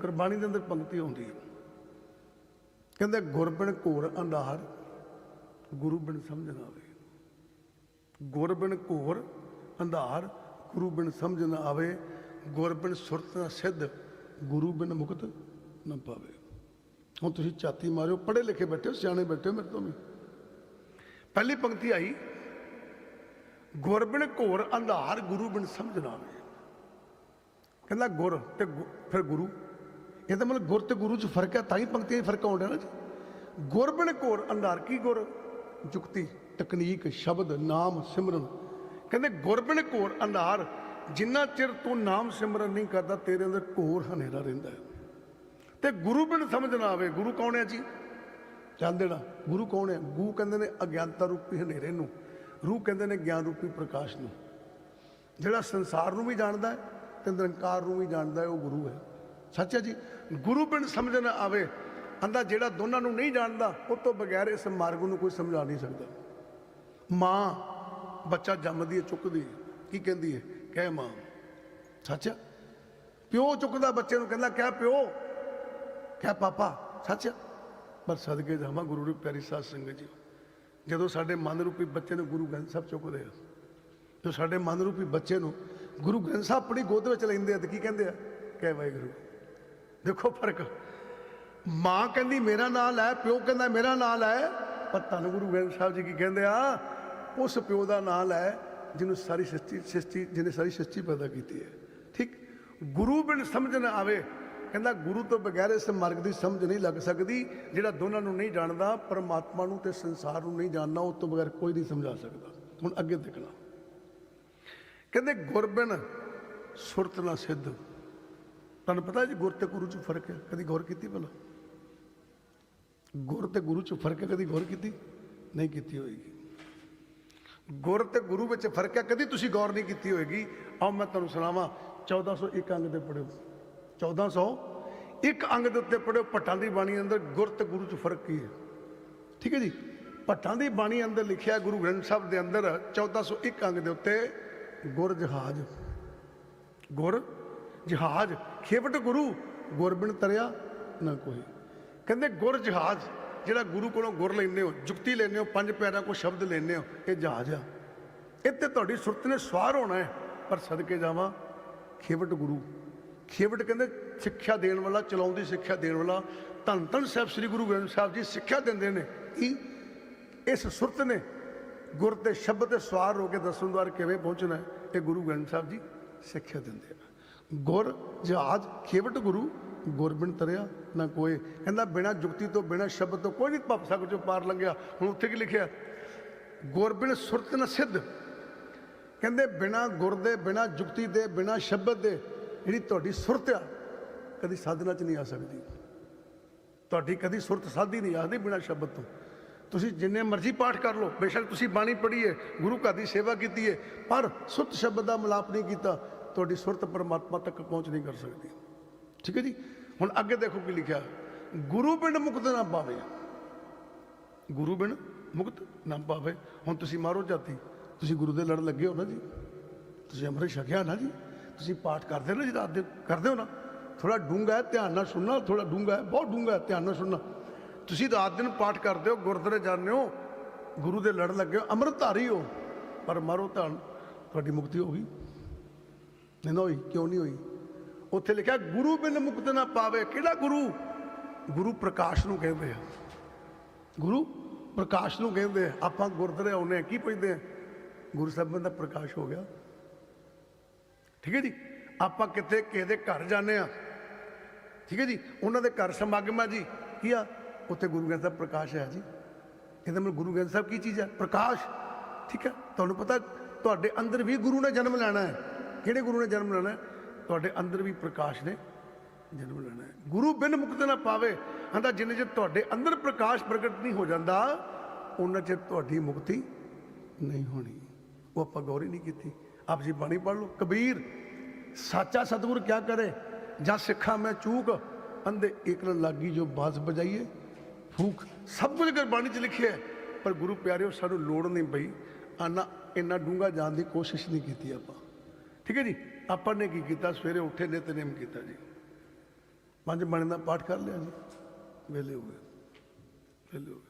ਗੁਰਬਾਣੀ ਦੇ ਅੰਦਰ ਪੰਕਤੀ ਆਉਂਦੀ ਹੈ। ਕਹਿੰਦੇ ਗੁਰਬਿਨ ਘੋਰ ਅੰਧਾਰ ਗੁਰੂ ਬਿਨ ਸਮਝ ਨਾ ਆਵੇ। ਗੁਰਬਿਨ ਘੋਰ ਅੰਧਾਰ ਗੁਰੂ ਬਿਨ ਸਮਝ ਨਾ ਆਵੇ। ਗੁਰਬਿਨ ਸੁਰਤ ਨਾ ਸਿੱਧ ਗੁਰੂ ਬਿਨ ਮੁਕਤ ਨਾ ਪਾਵੇ। ਹੁਣ ਤੁਸੀਂ ਛਾਤੀ ਮਾਰਿਓ, ਪੜ੍ਹੇ ਲਿਖੇ ਬੈਠੇ ਹੋ, ਸਿਆਣੇ ਬੈਠੇ ਹੋ ਮੇਰੇ ਤੋਂ ਵੀ। ਪਹਿਲੀ ਪੰਕਤੀ ਆਈ ਗੁਰਬਿਨ ਘੋਰ ਅੰਧਾਰ ਗੁਰੂ ਬਿਨ ਸਮਝ ਨਾ ਆਵੇ। ਕਹਿੰਦਾ ਗੁਰ ਤੇ ਗੁ- ਫਿਰ ਗੁਰੂ। ਇਹ ਤਾਂ ਮਤਲਬ ਗੁਰ ਤੇ ਗੁਰੂ 'ਚ ਫ਼ਰਕ ਹੈ, ਤਾਂ ਹੀ ਪੰਕਤੀਆਂ 'ਚ ਫ਼ਰਕ ਆਉਂਦਾ ਨਾ ਜੀ। ਗੁਰਬਿਨ ਘੋਰ ਅੰਧਾਰ ਕੀ ਗੁਰ ਜੁਗਤੀ ਤਕਨੀਕ, ਸ਼ਬਦ, ਨਾਮ, ਸਿਮਰਨ। ਕਹਿੰਦੇ ਗੁਰਬਿਨ ਘੋਰ ਅੰਧਾਰ ਜਿੰਨਾ ਚਿਰ ਤੂੰ ਨਾਮ ਸਿਮਰਨ ਨਹੀਂ ਕਰਦਾ, ਤੇਰੇ ਅੰਦਰ ਘੋਰ ਹਨੇਰਾ ਰਹਿੰਦਾ ਹੈ। ਤੇ ਗੁਰੂ ਬਿਨ ਸਮਝ ਨਾ ਆਵੇ, ਗੁਰੂ ਕੌਣ ਹੈ ਜੀ? ਜਾਣਦੇ ਦੇਣਾ, ਗੁਰੂ ਕੌਣ ਹੈ? ਗੂ ਕਹਿੰਦੇ ਨੇ ਅਗਿਆਨਤਾ ਰੂਪੀ ਹਨੇਰੇ ਨੂੰ, ਰੂਹ ਕਹਿੰਦੇ ਨੇ ਗਿਆਨ ਰੂਪੀ ਪ੍ਰਕਾਸ਼ ਨੂੰ। ਜਿਹੜਾ ਸੰਸਾਰ ਨੂੰ ਵੀ ਜਾਣਦਾ ਹੈ ਤੇ ਨਿਰੰਕਾਰ ਨੂੰ ਵੀ ਜਾਣਦਾ ਹੈ, ਉਹ ਗੁਰੂ ਹੈ। ਸੱਚ ਹੈ ਜੀ, ਗੁਰੂ ਬਿਨ ਸਮਝ ਨਾ ਆਵੇ ਅੰਦਾ ਜਿਹੜਾ ਦੋਨਾਂ ਨੂੰ ਨਹੀਂ ਜਾਣਦਾ, ਉਹ ਤੋਂ ਬਗੈਰ ਇਸ ਮਾਰਗ ਨੂੰ ਕੋਈ ਸਮਝਾ ਨਹੀਂ ਸਕਦਾ। ਮਾਂ ਬੱਚਾ ਜੰਮਦੀ ਹੈ, ਚੁੱਕਦੀ ਹੈ। ਕੀ ਕਹਿੰਦੀ ਹੈ? ਕਹਿ ਮਾਂ। ਸੱਚ ਪਿਓ ਚੁੱਕਦਾ, ਬੱਚੇ ਨੂੰ ਕਹਿੰਦਾ, ਕਹਿ ਪਿਓ। ਕਹਿ ਪਾਪਾ। ਸੱਚ ਹੈ? ਪਰ ਸਦਕੇ ਜਾਵਾਂ, ਗੁਰੂ ਦੀ ਪਿਆਰੀ ਸਾਧ ਸੰਗਤ ਜੀ। ਜਦੋਂ ਸਾਡੇ ਮਨ ਰੂਪੀ ਬੱਚੇ ਨੂੰ ਗੁਰੂ ਗ੍ਰੰਥ ਸਾਹਿਬ ਚੁੱਕਦੇ ਆ ਜੋ ਸਾਡੇ ਮਨ ਰੂਪੀ ਬੱਚੇ ਨੂੰ ਗੁਰੂ ਗ੍ਰੰਥ ਸਾਹਿਬ ਆਪਣੀ ਗੋਦ ਵਿੱਚ ਲੈਂਦੇ ਆ ਤੇ ਕੀ ਕਹਿੰਦੇ ਆ? ਕਹਿ ਵਾਹਿਗੁਰੂ, ਦੇਖੋ ਫ਼ਰਕ, ਮਾਂ ਕਹਿੰਦੀ ਮੇਰਾ ਨਾਂ ਲੈ, ਪਿਓ ਕਹਿੰਦਾ ਮੇਰਾ ਨਾਂ ਲੈ, ਪਰ ਧੰਨ ਗੁਰੂ ਗ੍ਰੰਥ ਸਾਹਿਬ ਜੀ ਕੀ ਕਹਿੰਦੇ ਆ? ਉਸ ਪਿਓ ਦਾ ਨਾਂ ਲੈ ਜਿਹਨੂੰ ਸਾਰੀ ਸ੍ਰਿਸ਼ਟੀ ਸ੍ਰਿਸ਼ਟੀ, ਜਿਹਨੇ ਸਾਰੀ ਸ੍ਰਿਸ਼ਟੀ ਪੈਦਾ ਕੀਤੀ ਹੈ। ਠੀਕ? ਗੁਰੂ ਬਿਨ ਸਮਝ ਨਾ ਆਵੇ। ਕਹਿੰਦਾ ਗੁਰੂ ਤੋਂ ਬਗੈਰ ਇਸ ਮਾਰਗ ਦੀ ਸਮਝ ਨਹੀਂ ਲੱਗ ਸਕਦੀ, ਜਿਹੜਾ ਦੋਨਾਂ ਨੂੰ ਨਹੀਂ ਜਾਣਦਾ, ਪਰਮਾਤਮਾ ਨੂੰ ਤੇ ਸੰਸਾਰ ਨੂੰ ਨਹੀਂ ਜਾਣਨਾ ਉਸ ਤੋਂ ਬਗੈਰ ਕੋਈ ਨਹੀਂ ਸਮਝਾ ਸਕਦਾ। ਹੁਣ ਅੱਗੇ ਦੇਖਣਾ। ਕਹਿੰਦੇ ਗੁਰਬਿਨ ਸੁਰਤ ਨਾ ਸਿੱਧ। ਤੁਹਾਨੂੰ ਪਤਾ ਜੀ ਗੁਰ ਤੇ ਗੁਰੂ ਚ ਫ਼ਰਕ ਹੈ? ਕਦੀ ਗੌਰ ਕੀਤੀ ਭਲਾ? ਗੁਰ ਤੇ ਗੁਰੂ ਚ ਫ਼ਰਕ ਹੈ? ਕਦੀ ਗੌਰ ਕੀਤੀ? ਨਹੀਂ ਕੀਤੀ ਹੋਏਗੀ। ਗੁਰ ਤੇ ਗੁਰੂ ਵਿੱਚ ਫ਼ਰਕ ਹੈ? ਕਦੀ ਤੁਸੀਂ ਗੌਰ ਨਹੀਂ ਕੀਤੀ ਹੋਏਗੀ? ਆਓ ਮੈਂ ਤੁਹਾਨੂੰ ਸੁਣਾਵਾਂ। 1401 ਅੰਗ ਦੇ ਪੜਿਓ 1400 ਇੱਕ ਅੰਗ ਦੇ ਉੱਤੇ ਪੜਿਓ ਭੱਟਾਂ ਦੀ ਬਾਣੀ ਅੰਦਰ ਗੁਰ ਤੇ ਗੁਰੂ ਚ ਫ਼ਰਕ ਕੀ ਹੈ? ਠੀਕ ਹੈ ਜੀ? ਭੱਟਾਂ ਦੀ ਬਾਣੀ ਅੰਦਰ ਲਿਖਿਆ ਗੁਰੂ ਗ੍ਰੰਥ ਸਾਹਿਬ ਦੇ ਅੰਦਰ 1401 ਅੰਗ ਦੇ ਉੱਤੇ ਗੁਰ ਜਹਾਜ ਗੁਰ? ਜਹਾਜ। ਖੇਵਟ ਗੁਰੂ ਗੁਰਬਿਨ ਤਰਿਆ ਨਾ ਕੋਈ। ਕਹਿੰਦੇ ਗੁਰ ਜਹਾਜ ਜਿਹੜਾ ਗੁਰੂ ਕੋਲੋਂ ਗੁਰ ਲੈਂਦੇ ਹੋ ਜੁਗਤੀ ਲੈਂਦੇ ਹੋ ਪੰਜ ਪਿਆਰਿਆਂ ਕੋ ਸ਼ਬਦ ਲੈਂਦੇ ਹੋ ਇਹ ਜਹਾਜ ਆ। ਇੱਥੇ ਤੁਹਾਡੀ ਸੁਰਤ ਨੇ ਸਵਾਰ ਹੋਣਾ ਹੈ ਪਰ ਸਦਕੇ ਜਾਵਾਂ ਖੇਵਟ ਗੁਰੂ। ਖੇਵਟ ਕਹਿੰਦੇ ਸਿੱਖਿਆ ਦੇਣ ਵਾਲਾ ਚਲਾਉਂਦੀ ਸਿੱਖਿਆ ਦੇਣ ਵਾਲਾ। ਧੰਨ ਧੰਨ ਸਾਹਿਬ ਸ੍ਰੀ ਗੁਰੂ ਗ੍ਰੰਥ ਸਾਹਿਬ ਜੀ ਸਿੱਖਿਆ ਦਿੰਦੇ ਨੇ। ਕੀ? ਇਸ ਸੁਰਤ ਨੇ ਗੁਰ ਤੇ ਸ਼ਬਦ ਤੇ ਸਵਾਰ ਹੋ ਕੇ ਦਸਮ ਦਵਾਰ ਕਿਵੇਂ ਪਹੁੰਚਣਾ ਇਹ ਗੁਰੂ ਗ੍ਰੰਥ ਸਾਹਿਬ ਜੀ ਸਿੱਖਿਆ ਦਿੰਦੇ ਆ। ਗੁਰ ਜਹਾਜ ਖੇਵਟ ਗੁਰੂ ਗੁਰਬਿਨ ਤਰਿਆ ਨਾ ਕੋਈ ਕਹਿੰਦਾ ਬਿਨਾ ਜੁਗਤੀ ਤੋਂ, ਬਿਨਾ ਸ਼ਬਦ ਤੋਂ ਕੋਈ ਨਹੀਂ ਭਵ ਸਕਰ ਚੋਂ ਪਾਰ ਲੰਘਿਆ। ਹੁਣ ਉੱਥੇ ਕੀ ਲਿਖਿਆ? ਗੁਰਬਿਨ ਸੁਰਤ ਨ ਸਿੱਧ। ਕਹਿੰਦੇ ਬਿਨਾ ਗੁਰ ਦੇ, ਬਿਨਾ ਜੁਗਤੀ ਦੇ, ਬਿਨਾ ਸ਼ਬਦ ਦੇ, ਜਿਹੜੀ ਤੁਹਾਡੀ ਸੁਰਤ ਆ, ਕਦੀ ਸਾਧਨਾ ਚ ਨਹੀਂ ਆ ਸਕਦੀ। ਤੁਹਾਡੀ ਕਦੀ ਸੁਰਤ ਸਾਧੀ ਨਹੀਂ ਆਦੀ ਬਿਨਾ ਸ਼ਬਦ ਤੋਂ। ਤੁਸੀਂ ਜਿੰਨੇ ਮਰਜ਼ੀ ਪਾਠ ਕਰ ਲਓ, ਬੇਸ਼ੱਕ ਤੁਸੀਂ ਬਾਣੀ ਪੜ੍ਹੀ ਹੈ ਗੁਰੂ ਘਰ ਦੀ ਸੇਵਾ ਕੀਤੀ ਹੈ ਪਰ ਸੁੱਤ ਸ਼ਬਦ ਦਾ ਮਿਲਾਪ ਨਹੀਂ ਕੀਤਾ, ਤੁਹਾਡੀ ਸੁਰਤ ਪਰਮਾਤਮਾ ਤੱਕ ਪਹੁੰਚ ਨਹੀਂ ਕਰ ਸਕਦੀ। ਠੀਕ ਹੈ ਜੀ? ਹੁਣ ਅੱਗੇ ਦੇਖੋ ਕੀ ਲਿਖਿਆ, ਗੁਰੂ ਬਿਨ ਮੁਕਤ ਨਾ ਪਾਵੇ। ਗੁਰੂ ਬਿਨ ਮੁਕਤ ਨਾ ਪਾਵੇ। ਹੁਣ ਤੁਸੀਂ ਮਾਰੋ ਜਾਤੀ, ਤੁਸੀਂ ਗੁਰੂ ਦੇ ਲੜ ਲੱਗੇ ਹੋ ਨਾ ਜੀ? ਤੁਸੀਂ ਅੰਮ੍ਰਿਤ ਛਕਿਆ ਨਾ ਜੀ? ਤੁਸੀਂ ਪਾਠ ਕਰਦੇ ਹੋ ਨਾ ਜੀ ਰਾਤ ਦੇ ਕਰਦੇ ਹੋ ਨਾ ਥੋੜਾ ਡੂੰਗਾ ਹੈ, ਧਿਆਨ ਨਾਲ ਸੁਣਨਾ ਥੋੜਾ ਡੂੰਗਾ ਹੈ, ਬਹੁਤ ਡੂੰਗਾ ਹੈ, ਧਿਆਨ ਨਾਲ ਸੁਣਨਾ। ਤੁਸੀਂ ਰਾਤ ਦਿਨ ਪਾਠ ਕਰਦੇ ਹੋ, ਗੁਰਦੁਆਰੇ ਜਾਂਦੇ ਹੋ, ਗੁਰੂ ਦੇ ਲੜ ਲੱਗੇ ਹੋ, ਅੰਮ੍ਰਿਤਧਾਰੀ ਹੋ। ਪਰ ਮਾਰੋ ਧਿਆਨ, ਤੁਹਾਡੀ ਮੁਕਤੀ ਹੋ ਗਈ। ਨਹੀਂ ਨਾ ਹੋਈ, ਕਿਉਂ ਨਹੀਂ ਹੋਈ? ਉੱਥੇ ਲਿਖਿਆ, ਗੁਰੂ ਬਿਨ ਮੁਕਤ ਨਾ ਪਾਵੇ। ਕਿਹੜਾ ਗੁਰੂ? ਗੁਰੂ ਪ੍ਰਕਾਸ਼ ਨੂੰ ਕਹਿੰਦੇ ਆ। ਗੁਰੂ ਪ੍ਰਕਾਸ਼ ਨੂੰ ਕਹਿੰਦੇ ਆ। ਆਪਾਂ ਗੁਰਦੁਆਰੇ ਆਉਨੇ ਆ, ਕੀ ਪੁੱਛਦੇ ਆ? ਗੁਰੂ ਸਾਹਿਬ ਦਾ ਪ੍ਰਕਾਸ਼ ਹੋ ਗਿਆ। ਠੀਕ ਹੈ ਜੀ? ਆਪਾਂ ਕਿਤੇ ਕਿਸੇ ਦੇ ਘਰ ਜਾਂਦੇ ਆ। ਠੀਕ ਹੈ ਜੀ? ਉਹਨਾਂ ਦੇ ਘਰ ਸਮਾਗਮ ਆ ਜੀ। ਕੀ ਆ? ਉੱਥੇ ਗੁਰੂ ਗ੍ਰੰਥ ਸਾਹਿਬ ਪ੍ਰਕਾਸ਼ ਹੈ ਜੀ। ਇਹਦਾ ਮਤਲਬ ਗੁਰੂ ਗ੍ਰੰਥ ਸਾਹਿਬ ਕੀ ਚੀਜ਼ ਹੈ? ਪ੍ਰਕਾਸ਼। ਠੀਕ ਹੈ? ਤੁਹਾਨੂੰ ਪਤਾ ਤੁਹਾਡੇ ਅੰਦਰ ਵੀ ਗੁਰੂ ਨੇ ਜਨਮ ਲੈਣਾ ਹੈ। ਕਿਹੜੇ ਗੁਰੂ ਨੇ ਜਨਮ ਲੈਣਾ ਹੈ? ਤੁਹਾਡੇ ਅੰਦਰ ਵੀ ਪ੍ਰਕਾਸ਼ ਨੇ ਜਨਮ ਲੈਣਾ ਹੈ। ਗੁਰੂ ਬਿਨ ਮੁਕਤ ਨਾ ਪਾਵੇ। ਕਹਿੰਦਾ ਜਿੰਨੇ ਚਿਰ ਤੁਹਾਡੇ ਅੰਦਰ ਪ੍ਰਕਾਸ਼ ਪ੍ਰਗਟ ਨਹੀਂ ਹੋ ਜਾਂਦਾ ਉਹਨਾਂ ਚਿਰ ਤੁਹਾਡੀ ਮੁਕਤੀ ਨਹੀਂ ਹੋਣੀ। ਉਹ ਆਪਾਂ ਗੌਰ ਹੀ ਨਹੀਂ ਕੀਤੀ। ਆਪ ਜੀ ਬਾਣੀ ਪੜ੍ਹ ਲਓ। ਕਬੀਰ, ਸਾਚਾ ਸਤਿਗੁਰ ਕਿਆ ਕਰੇ? ਜਾਂ ਸਿੱਖਾਂ ਮੈਂ ਚੂਕ ਅੰਦੇ ਇਕਲ ਲਾਗੀ ਜੋ ਬਾਜ਼ ਬਜਾਈਏ। ਫੂਕ ਸਭ ਕੁਝ ਗੁਰਬਾਣੀ ਚ ਲਿਖਿਆ ਹੈ, ਪਰ ਗੁਰੂ ਪਿਆਰਿਓ ਸਾਨੂੰ ਲੋੜ ਨਹੀਂ ਪਈ। ਆਨਾ ਇੰਨਾ ਡੂੰਘਾ ਜਾਣ ਦੀ ਕੋਸ਼ਿਸ਼ ਨਹੀਂ ਕੀਤੀ ਆਪਾਂ। ਠੀਕ ਹੈ ਜੀ? ਆਪਾਂ ਨੇ ਕੀ ਕੀਤਾ? ਸਵੇਰੇ ਉੱਠੇ ਨੇ ਨਿਤਨੇਮ ਕੀਤਾ ਜੀ। ਪੰਜ ਬਾਣੀ ਦਾ ਪਾਠ ਕਰ ਲਿਆ ਜੀ। ਵੇਲੇ ਹੋ ਗਏ। ਵੇਲੇ ਹੋ ਗਏ।